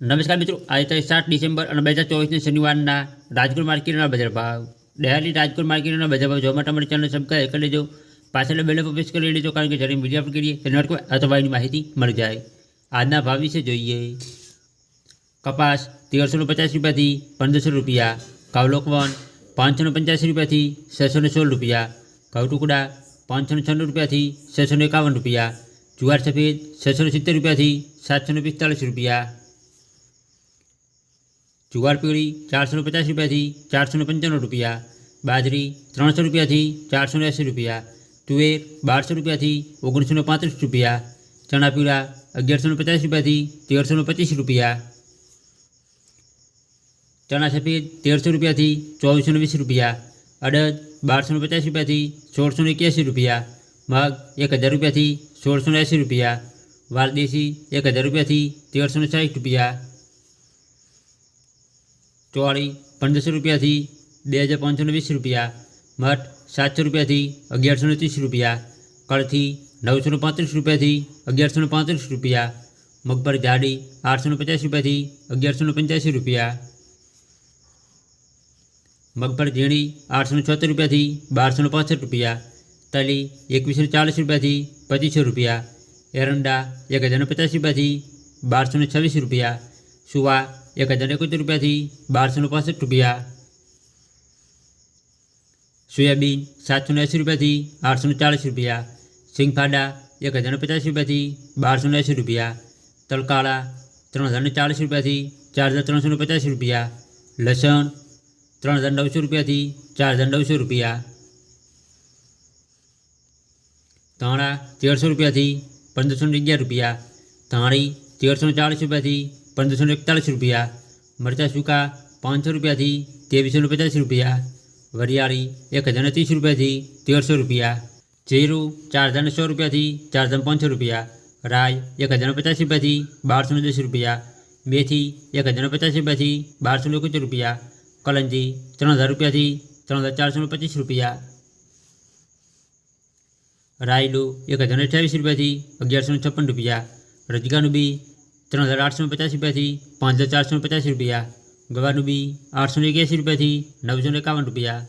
નમસ્કાર મિત્રો આજે તારીખ સાત ડિસેમ્બર અને બે હજાર ચોવીસને શનિવારના રાજકોટ માર્કેટના બજાર ભાવ ડેહાલી રાજકોટ માર્કેટના બજાર ભાવ જોવા માટે અમારી ચેનલ સબસ્ક્રાઈબ કરી લેજો પાછળ બેલ પર પ્રેસ કરી લેજો કારણ કે જ્યારે મીડિયા પર કરીએ તેને કોઈ અથવાની માહિતી મળી જાય આજના ભાવ વિશે જોઈએ કપાસ તેરસો ને પચાસ રૂપિયાથી પંદરસો રૂપિયા કાવલોકવન પાંચસો ને પંચ્યાસી રૂપિયાથી છસો ને સોળ રૂપિયા ઘઉં ટુકડા પાંચસો ને છન્નું રૂપિયાથી છસો ને એકાવન રૂપિયા જુવાર સફેદ છસો ને સિત્તેર રૂપિયાથી સાતસો ને પિસ્તાલીસ રૂપિયા જુવાર પીળી ચારસો ને પચાસ રૂપિયાથી ચારસો ને પંચાણું રૂપિયા બાજરી ત્રણસો રૂપિયાથી ચારસો ને એંસી રૂપિયા તુવેર બારસો રૂપિયાથી ઓગણીસો ને પાંત્રીસ રૂપિયા ચણા પીળા અગિયારસો ને પચાસ રૂપિયાથી તેરસો ને પચીસ રૂપિયા ચણા સફેદ તેરસો રૂપિયાથી ચોવીસો ને વીસ રૂપિયા અડદ બારસો ને પચાસ રૂપિયાથી સોળસો ને એક્યાસી રૂપિયા મગ એક હજાર રૂપિયાથી સોળસો ને એંસી રૂપિયા વાલદેશી એક હજાર રૂપિયાથી તેરસો ને સાઠ રૂપિયા ચોળી પંદરસો રૂપિયાથી બે હજાર પાંચસો ને વીસ રૂપિયા મઠ સાતસો રૂપિયાથી અગિયારસો ને ત્રીસ રૂપિયા કળથી નવસો ને પાંત્રીસ રૂપિયાથી અગિયારસો ને પાંત્રીસ રૂપિયા મગબર જાડી આઠસો ને પચાસ રૂપિયાથી અગિયારસો ને પંચ્યાસી રૂપિયા મગફળી ઝીણી આઠસો ને છોતેર રૂપિયાથી બારસો ને પાસઠ રૂપિયા તલી એકવીસો ને ચાલીસ રૂપિયાથી પચીસો રૂપિયા એરંડા એક હજાર ને પચાસ રૂપિયાથી બારસો ને છવ્વીસ રૂપિયા સુવા એક હજાર એકોતેર રૂપિયાથી બારસો ને પાસઠ રૂપિયા સોયાબીન સાતસો ને એંસી રૂપિયાથી આઠસો ને ચાલીસ રૂપિયા સિંગફાડા એક હજાર ને પચાસ રૂપિયાથી બારસો ને એંસી રૂપિયા તલકાળા ત્રણ હજાર ને ચાલીસ રૂપિયાથી ચાર હજાર ત્રણસો ને પચાસ રૂપિયા લસણ ત્રણ હજાર નવસો રૂપિયાથી ચાર હજાર નવસો રૂપિયા ધાણા તેરસો રૂપિયાથી પંદરસો ને અગિયાર રૂપિયા ધાણી તેરસો ને ચાલીસ રૂપિયાથી પંદરસો ને એકતાલીસ રૂપિયા મરચાં સૂકા પાંચસો રૂપિયાથી ત્રેવીસો ને પચાસ રૂપિયા વરિયાળી એક હજાર ને ત્રીસ રૂપિયાથી તેરસો રૂપિયા જીરું ચાર હજાર ને સો રૂપિયાથી ચાર હજાર પાંચસો રૂપિયા રાય એક હજાર ને પચાસ રૂપિયાથી બારસો ને દસ રૂપિયા મેથી એક હજાર ને પચાસ રૂપિયાથી બારસો ને એકોતેર રૂપિયા કલંજી ત્રણ હજાર રૂપિયાથી ત્રણ હજાર ચારસો ને પચીસ રૂપિયા રાયડું એક હજાર અઠ્યાવીસ રૂપિયાથી અગિયારસો ને છપ્પન રૂપિયા રજગાનું બી ત્રણ હજાર આઠસો ને પચાસ રૂપિયાથી પાંચ હજાર ચારસો ને પચાસ રૂપિયા ગવાનું બી આઠસો ને એક્યાસી રૂપિયાથી નવસો ને એકાવન રૂપિયા